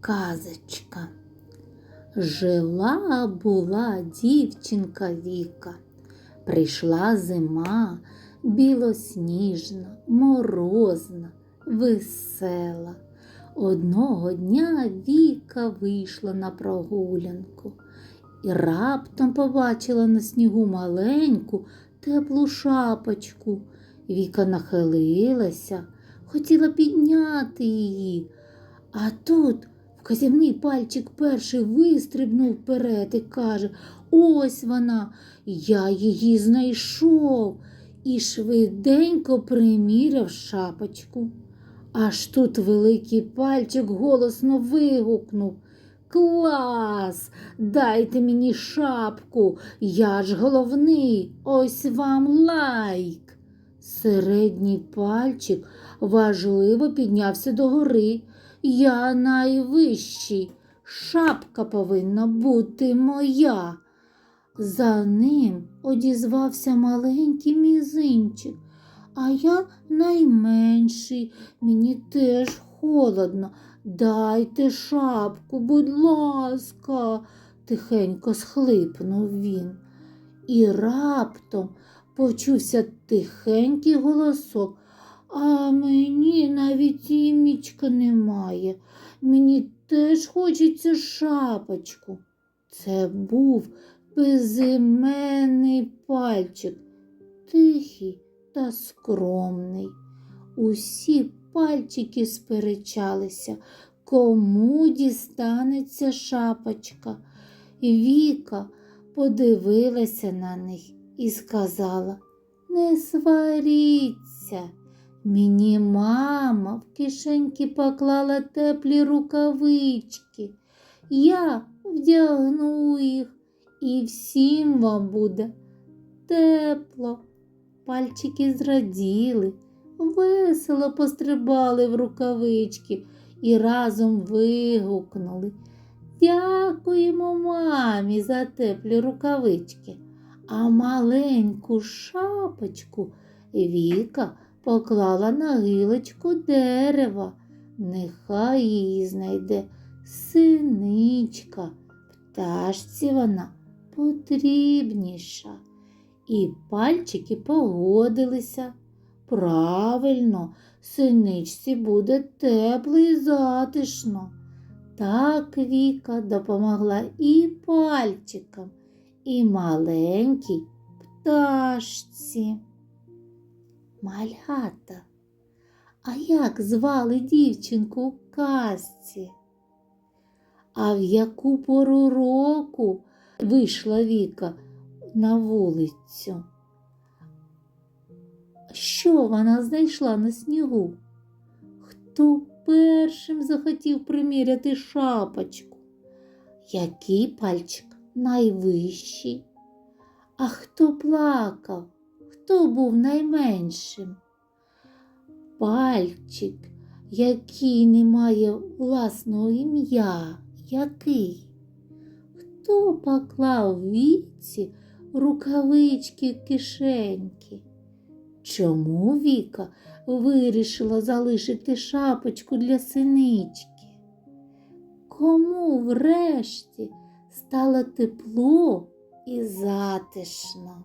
Казочка. Жила була дівчинка Віка. Прийшла зима, білосніжна, морозна, весела. Одного дня Віка вийшла на прогулянку і раптом побачила на снігу маленьку теплу шапочку. Віка нахилилася, хотіла підняти її. А тут вказівний пальчик перший вистрибнув вперед і каже: Ось вона, я її знайшов і швиденько приміряв шапочку. Аж тут великий пальчик голосно вигукнув. Клас! Дайте мені шапку, я ж головний, ось вам лайк. Середній пальчик важливо піднявся догори. Я найвищий, шапка повинна бути моя. За ним одізвався маленький мізинчик, а я найменший, мені теж холодно. Дайте шапку, будь ласка, тихенько схлипнув він. І раптом почувся тихенький голосок. А мені навіть імічка немає. Мені теж хочеться шапочку. Це був безіменний пальчик, тихий та скромний. Усі пальчики сперечалися, кому дістанеться шапочка. Віка подивилася на них і сказала Не сваріться. Мені мама в кишеньки поклала теплі рукавички. Я вдягну їх і всім вам буде тепло. Пальчики зраділи, весело пострибали в рукавички і разом вигукнули. Дякуємо мамі за теплі рукавички, а маленьку шапочку Віка поклала на гілочку дерева. Нехай її знайде синичка, пташці вона потрібніша. І пальчики погодилися. Правильно, синичці буде тепло і затишно. Так Віка допомогла і пальчикам, і маленькій пташці. Малята, а як звали дівчинку в казці? А в яку пору року вийшла Віка на вулицю? Що вона знайшла на снігу? Хто першим захотів приміряти шапочку? Який пальчик найвищий? А хто плакав? Хто був найменшим? Пальчик, який не має власного ім'я, який? Хто поклав віці рукавички кишеньки? Чому Віка вирішила залишити шапочку для синички? Кому врешті стало тепло і затишно?